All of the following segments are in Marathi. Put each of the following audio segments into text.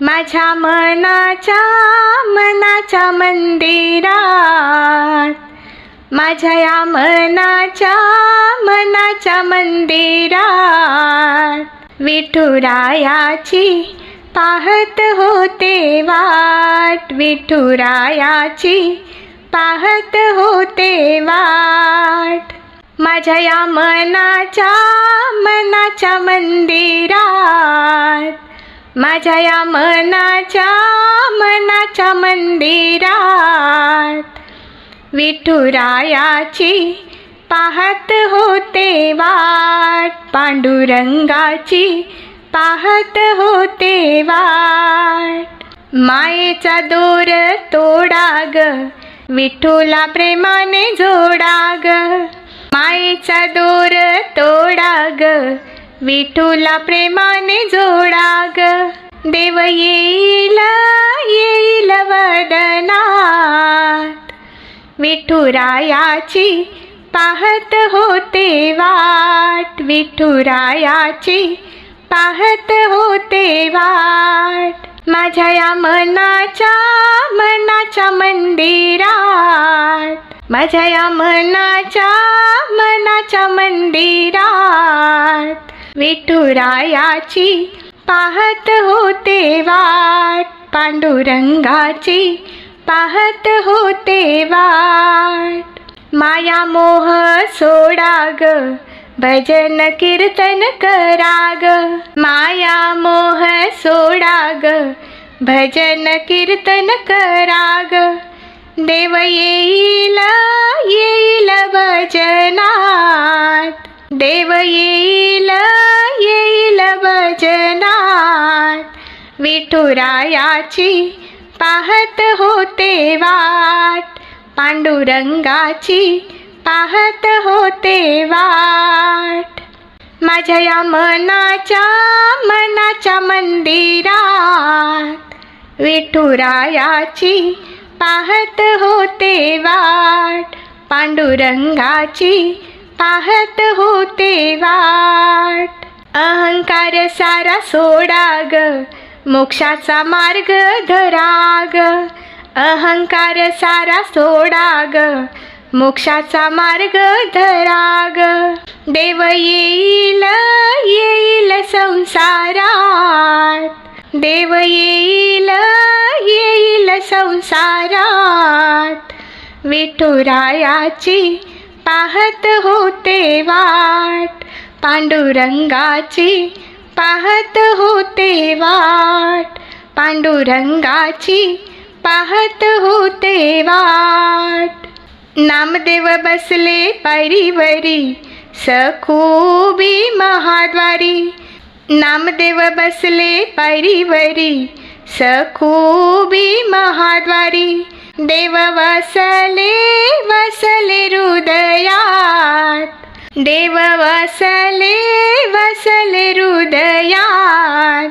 माझ्या मनाच्या मनाच्या मंदिरात. माझ्या या मनाच्या मनाच्या मंदिरात. विठुरायाची पाहत होते वाट. विठुरायाची पाहत होते वाट. माझ्या या मनाच्या मनाच्या मंदिरात. माझ्या या मनाच्या मनाच्या मंदिरात विठुरायाची पाहत होते वाट पांडुरंगाची पाहत होते वाट. मायेचा दोर तोडा ग प्रेमाने जोडा ग मायेचा दोर तोडा ग प्रेमाने जोडा देव येईल येईल वदनात. विठुरायाची पाहत होते वाट विठुरायाची पाहत होते वाट. माझ्या या मनाच्या मनाच्या मंदिरात. माझ्या या मनाच्या मनाच्या मंदिरात. विठुरायाची पाहत होते वाट. पांडुरंगाची पाहत होते वाट. माया मोह सोडाग भजन कीर्तन कराग माया मोह सोडाग भजन कीर्तन कराग देव येईल येईल भजनात. देव येईल विठुरायाची पाहत होते वाट. पांडुरंगाची पाहत होते वाट. माझ्या या मनाच्या मनाच्या मंदिरात विठुरायाची पाहत होते वाट. पांडुरंगाची पाहत होते वाट. अहंकार सारा सोडा ग. मोक्षाचा मार्ग धराग अहंकार सारा सोडाग मोक्षाचा मार्ग धराग. देव येईल येईल संसारात. देव येईल येईल संसारात. विठुरायाची पाहत होते वाट पांडुरंगाची पाहत होते वाट. पांडुरंगाची पाहत होते वाट. नामदेव बसले परिवरी सखूबी महाद्वारी. नामदेव बसले परिवरी सखूबी महाद्वारी. देव वसले वसले हृदयात. देव वसले वसले हृदयात.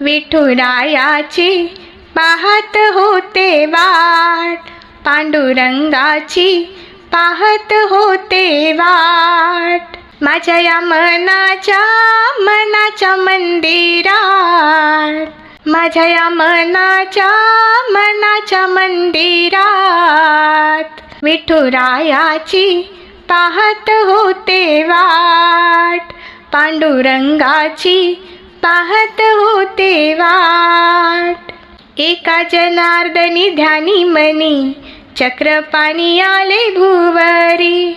विठुरायाची पाहत होते वाट. पांडुरंगाची पाहत होते वाट. माझ्या या मनाच्या मनाच्या मंदिरात. माझ्या या मनाच्या मनाच्या मंदिरात. विठुरायाची पाहत होते वाट. पांडुरंगाची पाहत होते वाट. एका जनार्दनी ध्यानी मनी चक्रपाणी आले भुवरी.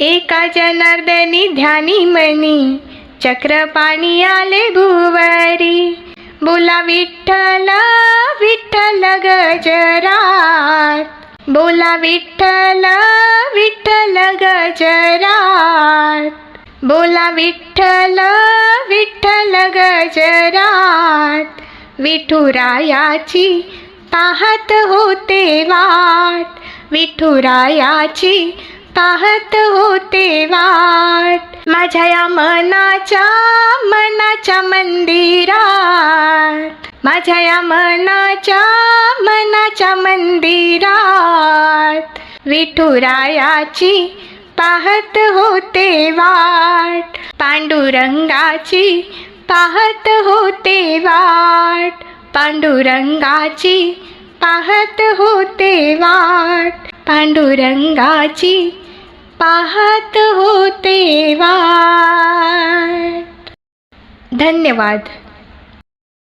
एका जनार्दनी ध्यानी मनी चक्रपाणी आले भुवरी. बोला विठ्ठल विठ्ठल गजरात बोला विठ्ठल बोला विठ्ठल विठ्ठल गजरात. विठुरायाची पाहत होते वाट. विठुरायाची पाहत होते वाट. माझ्या या मनाच्या मनाच्या मंदिरात. माझ्या या मनाच्या मनाच्या मंदिरात. विठुरायाची पाहत होते वाट. पांडुरंगाची पाहत होते वाट. पांडुरंगाची पाहत होते वाट. पांडुरंगाची पाहत होते वाट. धन्यवाद.